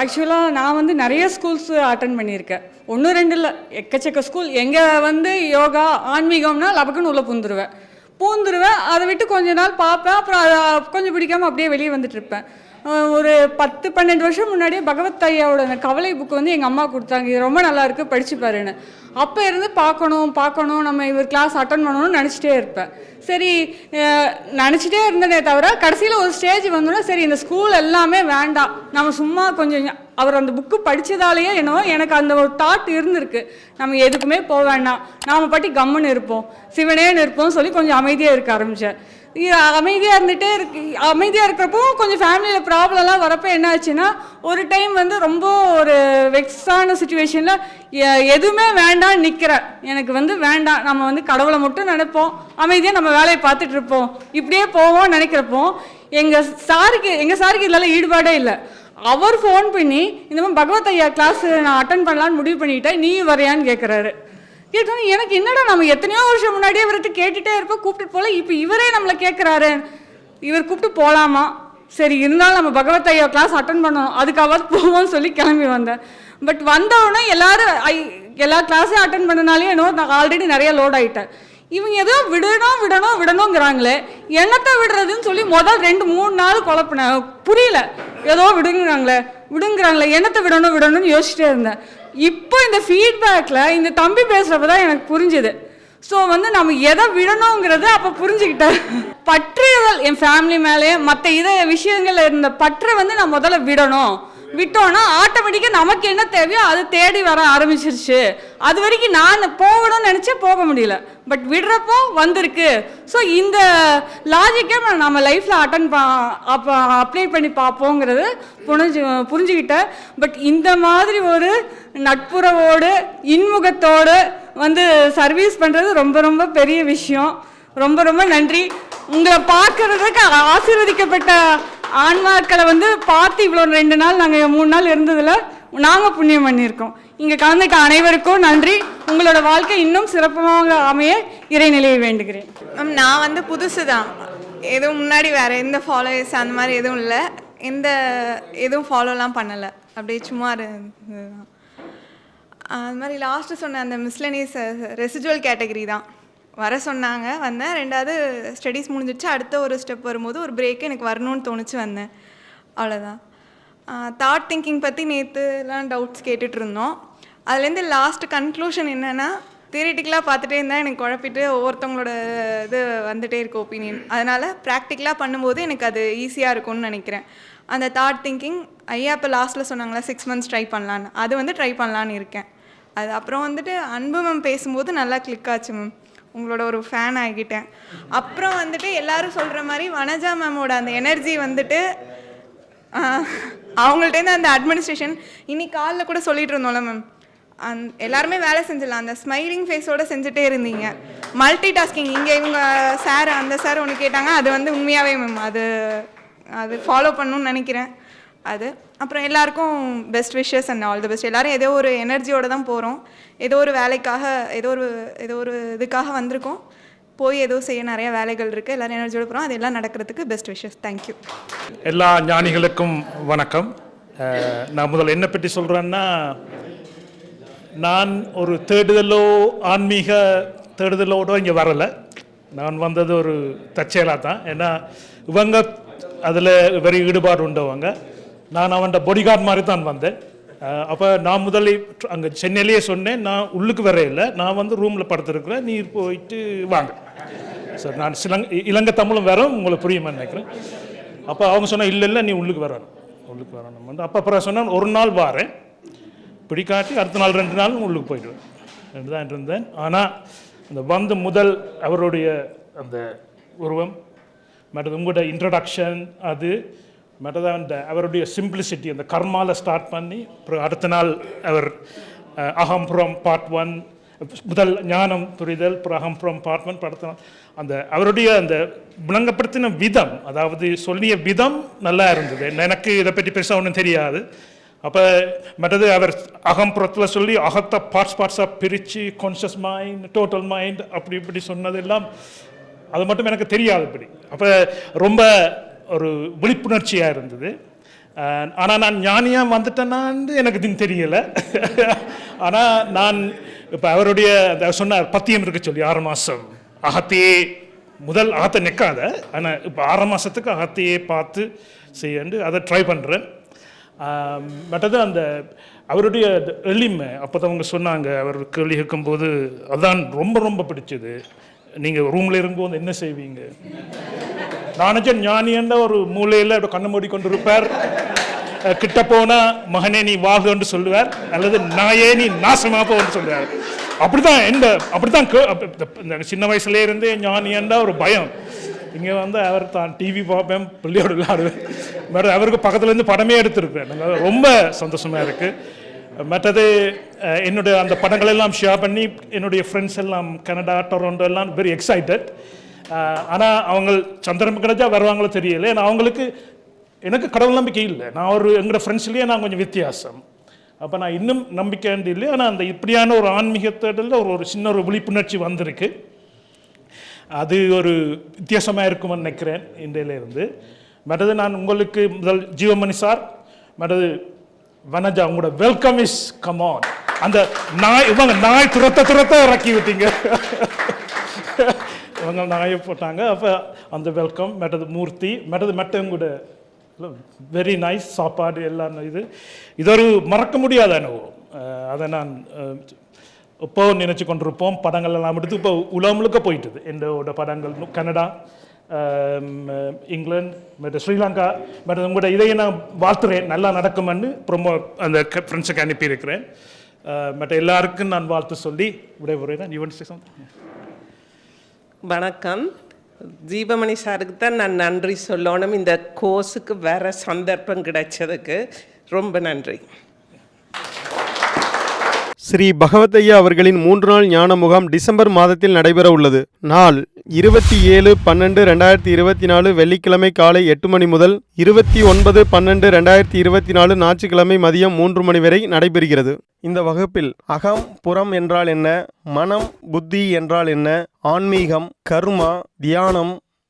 ஆக்சுவலாக நான் வந்து நிறைய ஸ்கூல்ஸ் அட்டன் பண்ணியிருக்கேன். ஒன்று ரெண்டு இல்லை. எக்கச்சக்க ஸ்கூல் எங்கே வந்து யோகா ஆன்மீகம்னா லபக்குன்னு உள்ளே பூந்துருவேன். பூந்துருவேன் அதை விட்டு கொஞ்ச நாள் பார்ப்பேன். அப்புறம் அதை கொஞ்சம் பிடிக்காமல் அப்படியே வெளியே வந்துட்டு இருப்பேன். ஒரு பத்து பன்னெண்டு வருஷம் முன்னாடியே பகவத் ஐயாவோட அந்த கவலை புக்கு வந்து எங்கள் அம்மா கொடுத்தாங்க. இது ரொம்ப நல்லா இருக்கு படிச்சு பாருன்னு. அப்போ இருந்து பார்க்கணும் பார்க்கணும் நம்ம இவர் கிளாஸ் அட்டன் பண்ணணும்னு நினச்சிட்டே இருப்பேன். சரி நினச்சிட்டே இருந்ததே தவிர கடைசியில் ஒரு ஸ்டேஜ் வந்தோடனே சரி இந்த ஸ்கூல் எல்லாமே வேண்டாம். நம்ம சும்மா கொஞ்சம் அவர் அந்த புக்கு படித்ததாலேயே என்னவோ எனக்கு அந்த ஒரு தாட் இருந்திருக்கு. நம்ம எதுக்குமே போக வேண்டாம். நாம் பாட்டி கம்முன்னு இருப்போம். சிவனேன்னு இருப்போம் சொல்லி கொஞ்சம் அமைதியாக இருக்க ஆரம்பித்தேன் அமைதியாக இருந்துகிட்டே இருக்கு. அமைதியாக இருக்கிறப்போ கொஞ்சம் ஃபேமிலியில் ப்ராப்ளம்லாம் வரப்போ என்ன ஆச்சுன்னா ஒரு டைம் வந்து ரொம்ப ஒரு வெக்ஸான சுச்சுவேஷனில் எதுவுமே வேண்டாம் நிற்கிறேன் எனக்கு வந்து வேண்டாம். நம்ம வந்து கடவுளை மட்டும் நினைப்போம். அமைதியாக நம்ம வேலையை பார்த்துட்டு இருப்போம். இப்படியே போவோம் நினைக்கிறப்போ எங்கள் சாருக்கு எங்கள் சாருக்கு இதெல்லாம் ஈடுபாடே இல்லை. அவர் ஃபோன் பண்ணி இந்த மாதிரி பகவத் ஐயா கிளாஸ் நான் அட்டன் பண்ணலான்னு முடிவு பண்ணிட்டேன். நீ வரையான்னு கேட்குறாரு கேட்டோன்னே எனக்கு என்னடா நம்ம எத்தனையோ வருஷம் முன்னாடியே இவர்கிட்ட கேட்டுட்டே இருப்போம் கூப்பிட்டு போல இப்போ இவரே நம்மளை கேட்குறாரு இவர் கூப்பிட்டு போகலாமா சரி இருந்தாலும் நம்ம பகவத் ஐயா கிளாஸ் அட்டன் பண்ணணும். அதுக்காவது போவோம்னு சொல்லி கிளம்பி வந்தேன். பட் வந்தவுடனே எல்லாரும் ஐ எல்லா கிளாஸையும் அட்டன் பண்ணனாலே என்னோ நான் ஆல்ரெடி நிறைய லோட் ஆகிட்டேன் இவங்க ஏதோ விடணும் விடணும் விடணுங்கிறாங்களே என்னத்தை விடுறதுன்னு சொல்லி முதல் ரெண்டு மூணு நாள் குழப்பினேன். புரியல. ஏதோ விடுங்கிறாங்களே விடுங்கிறாங்களே என்னத்தை விடணும் விடணும்னு யோசிச்சிட்டே இருந்தேன். இப்போ இந்த ஃபீட்பேக்கில் இந்த தம்பி பேசுகிறப்ப தான் எனக்கு புரிஞ்சுது. ஸோ வந்து நம்ம எதை விடணுங்கிறத அப்போ புரிஞ்சுக்கிட்டேன். பற்றுதல் என் ஃபேமிலி மேலே மற்ற இத விஷயங்களில் இருந்த பற்றை வந்து நான் முதல்ல விடணும். விட்டோன்னா ஆட்டோமேட்டிக்காக நமக்கு என்ன தேவையோ அது தேடி வர ஆரம்பிச்சிருச்சு. அது வரைக்கும் நான் போகணும்னு நினச்சே போக முடியல. பட் விடுறப்போ வந்திருக்கு. ஸோ இந்த லாஜிக்கை நம்ம லைஃப்பில் அட்டன் பா அப்போ அப்ளை பண்ணி பார்ப்போங்கிறது புரிஞ்சு புரிஞ்சுக்கிட்டேன் பட் இந்த மாதிரி ஒரு நட்புறவோடு இன்முகத்தோடு வந்து சர்வீஸ் பண்ணுறது ரொம்ப ரொம்ப பெரிய விஷயம். ரொம்ப ரொம்ப நன்றி. உங்களை பார்க்கறதுக்கு ஆசீர்வதிக்கப்பட்ட ஆன்மாக்களை வந்து பார்த்து இவ்வளோ ரெண்டு நாள் நாங்கள் மூணு நாள் இருந்ததில் நாங்கள் புண்ணியம் பண்ணியிருக்கோம். இங்கே கலந்துக்க அனைவருக்கும் நன்றி. உங்களோட வாழ்க்கை இன்னும் சிறப்பாக அமைய இறைநிலையை வேண்டுகிறேன். மேம் நான் வந்து புதுசு தான் எதுவும் முன்னாடி வேறு எந்த ஃபாலோவர்ஸ் அந்த மாதிரி எதுவும் இல்லை. எந்த எதுவும் ஃபாலோலாம் பண்ணலை. அப்படியே சும்மா இருந்ததுதான். அது மாதிரி லாஸ்ட்டு சொன்ன அந்த மிஸ்லனிஸ் ரெசிஜுவல் கேட்டகரி தான். வர சொன்னாங்க வந்தேன். ரெண்டாவது ஸ்டடீஸ் முடிஞ்சிடுச்சு. அடுத்த ஒரு ஸ்டெப் வரும்போது ஒரு பிரேக் எனக்கு வரணும்னு தோணுச்சு வந்தேன். அவ்வளோதான் தாட் திங்கிங் பற்றி நேற்றுலாம் டவுட்ஸ் கேட்டுட்ருந்தோம் இருந்தோம். அதுலேருந்து லாஸ்ட் கன்க்ளூஷன் என்னென்னா தியரிட்டிக்கலாக பார்த்துட்டே இருந்தால் எனக்கு குழப்பிட்டு ஒவ்வொருத்தவங்களோட இது வந்துகிட்டே இருக்கு ஒப்பீனியன் அதனால் ப்ராக்டிக்கலாக பண்ணும்போது எனக்கு அது ஈஸியாக இருக்கும்னு நினைக்கிறேன். அந்த தாட் திங்கிங் ஐயா இப்போ லாஸ்ட்டில் சொன்னாங்களா சிக்ஸ் மந்த்ஸ் ட்ரை பண்ணலான்னு. அது வந்து ட்ரை பண்ணலான்னு இருக்கேன். அது அப்புறம் வந்துட்டு அன்பு மேம் பேசும்போது நல்லா கிளிக் ஆச்சு மேம் உங்களோட ஒரு ஃபேன் ஆகிட்டேன். அப்புறம் வந்துட்டு எல்லாரும் சொல்கிற மாதிரி வனஜா மேமோட அந்த எனர்ஜி வந்துட்டு அவங்கள்ட்டேருந்து அந்த அட்மினிஸ்ட்ரேஷன் இன்னைக்கு காலைல கூட சொல்லிட்டு இருந்தோம்ல மேம் அந் எல்லாருமே வேலை செஞ்சிடலாம். அந்த ஸ்மைலிங் ஃபேஸோட செஞ்சுட்டே இருந்தீங்க. மல்டி டாஸ்கிங் இங்கே இவங்க சார் அந்த சார் ஒன்று கேட்டாங்க. அது வந்து உண்மையாகவே மேம் அது அது ஃபாலோ பண்ணணும்னு நினைக்கிறேன். அது. அப்புறம் எல்லாருக்கும் best wishes and all the best எல்லோரும் ஏதோ ஒரு எனர்ஜியோடு தான் போகிறோம் ஏதோ ஒரு வேலைக்காக ஏதோ ஒரு ஏதோ ஒரு இதுக்காக வந்திருக்கோம். போய் ஏதோ செய்ய நிறைய வேலைகள் இருக்குது எல்லாரும் எனர்ஜியோட போகிறோம் அது எல்லாம் நடக்கிறதுக்கு பெஸ்ட் விஷஸ் தேங்க்யூ எல்லா ஞானிகளுக்கும் வணக்கம். நான் முதல்ல என்ன பற்றி சொல்கிறேன்னா நான் ஒரு தேடுதலோ ஆன்மீக தேடுதலோட இங்கே வரலை. நான் வந்தது ஒரு தற்செயலாக தான். ஏன்னா இவங்க அதில் வெறி ஈடுபாடு உண்டவங்க நான் அவன்கிட்ட பொடிகார்ட் மாதிரி தான் வந்தேன். அப்போ நான் முதலில் அங்கே சென்னையிலேயே சொன்னேன். நான் உள்ளுக்கு வரையில நான் வந்து ரூமில் படுத்துருக்குறேன். நீ போயிட்டு வாங்க. சார் நான் சிலங் இலங்கை தமிழும் வரோம் உங்களுக்கு புரியுமா நினைக்கிறேன். அப்போ அவங்க சொன்னால் இல்லை இல்லை நீ உள்ளுக்கு வரணும். உள்ளுக்கு வரணும். வந்து அப்போ அப்புறம் சொன்னால் ஒரு நாள் வாரேன். பிடிக்காட்டி அடுத்த நாள் ரெண்டு நாள் உள்ளுக்கு போயிடுவேன். ரெண்டு தான் இருந்தேன். ஆனால் அந்த வந்து முதல் அவருடைய அந்த உருவம் மற்றது உங்களோட இன்ட்ரடக்ஷன் அது மற்றது அந்த அவருடைய சிம்பிளிசிட்டி அந்த கர்மாவில் ஸ்டார்ட் பண்ணி அப்புறம் அடுத்த நாள் அவர் அகம்புரம் பார்ட் ஒன் முதல் ஞானம் புரிதல் அப்புறம் ஃப்ரம் பார்ட் ஒன் அடுத்த நாள் அந்த அவருடைய அந்த விளங்கப்படுத்தின விதம் அதாவது சொல்லிய விதம் நல்லா இருந்தது. எனக்கு இதை பற்றி பெருசாக ஒன்றும் தெரியாது. அப்போ மற்றது அவர் அகம்புறத்தில் சொல்லி அகத்தை பார்ட்ஸ் பார்ட்ஸாக பிரித்து கான்ஷியஸ் மைண்ட் டோட்டல் மைண்ட் அப்படி இப்படி சொன்னதெல்லாம் அது மட்டும் எனக்கு தெரியாது இப்படி. அப்போ ரொம்ப ஒரு விழிப்புணர்ச்சியாக இருந்தது. ஆனால் நான் ஞானியாக வந்துட்டேனான்னு எனக்கு இது தெரியலை. ஆனால் நான் இப்போ அவருடைய அந்த சொன்னார் பத்தியம் இருக்க சொல்லி ஆறு மாதம் அகத்தையே முதல் அகத்தை நிற்காத. ஆனால் இப்போ ஆறு மாதத்துக்கு அகத்தையே பார்த்து செய்யண்டு அதை ட்ரை பண்ணுறேன் மற்றது அந்த அவருடைய எளிமை அப்போ தான் அவங்க சொன்னாங்க அவர் கேள்வி கேட்கும்போது அதான் ரொம்ப ரொம்ப பிடிச்சது. நீங்கள் ரூமில் இருக்கும்போது என்ன செய்வீங்க? நானச்சன் ஞானியண்ட ஒரு மூலையில் அப்படி கண்ணு மூடி கொண்டு இருப்பார் கிட்ட போனால் மகனே நீ வாழ்கன்னு சொல்லுவார். அல்லது நாயே நீ நாசமாக போன்னு சொல்லுவார். அப்படிதான் எந்த அப்படி தான் சின்ன வயசுலேருந்தே இருந்தே ஒரு பயம். இங்கே வந்து அவர் தான் டிவி பார்ப்பேன் பிள்ளையோடு விளையாடுவேன் மேடம் அவருக்கு பக்கத்துலேருந்து படமே எடுத்திருக்கிறேன் ரொம்ப சந்தோஷமாக இருக்குது மற்றது என்னுடைய அந்த படங்கள் எல்லாம் ஷேர் பண்ணி என்னுடைய ஃப்ரெண்ட்ஸ் எல்லாம் கனடா டொரண்டோ எல்லாம் வெரி எக்ஸைட்டட் ஆனால் அவங்க சந்திரன் கிடைச்சா வருவாங்களோ தெரியல. ஏன்னா அவங்களுக்கு எனக்கு கடவுள் நம்பிக்கை இல்லை. நான் ஒரு எங்களோட ஃப்ரெண்ட்ஸ்லேயே நான் கொஞ்சம் வித்தியாசம். அப்போ நான் இன்னும் நம்பிக்கை இல்லை ஆனால் அந்த இப்படியான ஒரு ஆன்மீக தேடலில் ஒரு ஒரு சின்ன ஒரு விழிப்புணர்ச்சி வந்திருக்கு. அது ஒரு வித்தியாசமாக இருக்கும்னு நினைக்கிறேன் இன்றையிலேருந்து. மற்றது நான் உங்களுக்கு முதல் ஜீவமணி சார் மற்றது வனஜா உங்களோட வெல்கம் இஸ் கமான் அந்த நாய் இவங்க நாய் துரத்த துரத்த இறக்கி விட்டீங்க. இவங்க நாயை போட்டாங்க. அப்போ அந்த வெல்கம் மற்றது மூர்த்தி மற்றது மற்றவங்க கூட வெரி நைஸ் சாப்பாடு எல்லாம் இது. இது ஒரு மறக்க முடியாத அனுபவம். அதை நான் இப்போ நினச்சி கொண்டிருப்போம். படங்கள் எல்லாம் எடுத்து இப்போ உலகம் முழுக்க போயிட்டுது. என்னோட படங்கள் கனடா Um, இங்கிலாந்து மற்ற ஸ்ரீலங்கா மற்ற உங்களோட இதையை நான் வாழ்த்துறேன். நல்லா நடக்கும்னு ப்ரொமோ அந்த ஃப்ரெண்ட்ஸுக்கு அனுப்பியிருக்கிறேன். Uh, மற்ற எல்லாருக்கும் நான் வாழ்த்து சொல்லி விடைபெறுகிறேன். யுவன் சேசம் வணக்கம். தீபமணி சாருக்கு தான் நான் நன்றி சொல்லணும். இந்த கோர்ஸுக்கு வேற சந்தர்ப்பம் கிடைச்சதுக்கு ரொம்ப நன்றி. ஸ்ரீ பகவதையா அவர்களின் மூன்று நாள் ஞான முகாம் டிசம்பர் மாதத்தில் நடைபெற உள்ளது. நாள் இருபத்தி ஏழு பன்னெண்டு ரெண்டாயிரத்தி இருபத்தி நாலு வெள்ளிக்கிழமை காலை எட்டு மணி முதல் இருபத்தி ஒன்பது பன்னெண்டு ரெண்டாயிரத்தி இருபத்தி நாலு ஞாயிற்றுக்கிழமை மதியம் மூன்று மணி வரை நடைபெறுகிறது. இந்த வகுப்பில் அகம் புறம் என்றால் என்ன மனம் புத்தி என்றால் என்ன ஆன்மீகம் கர்மா தியானம்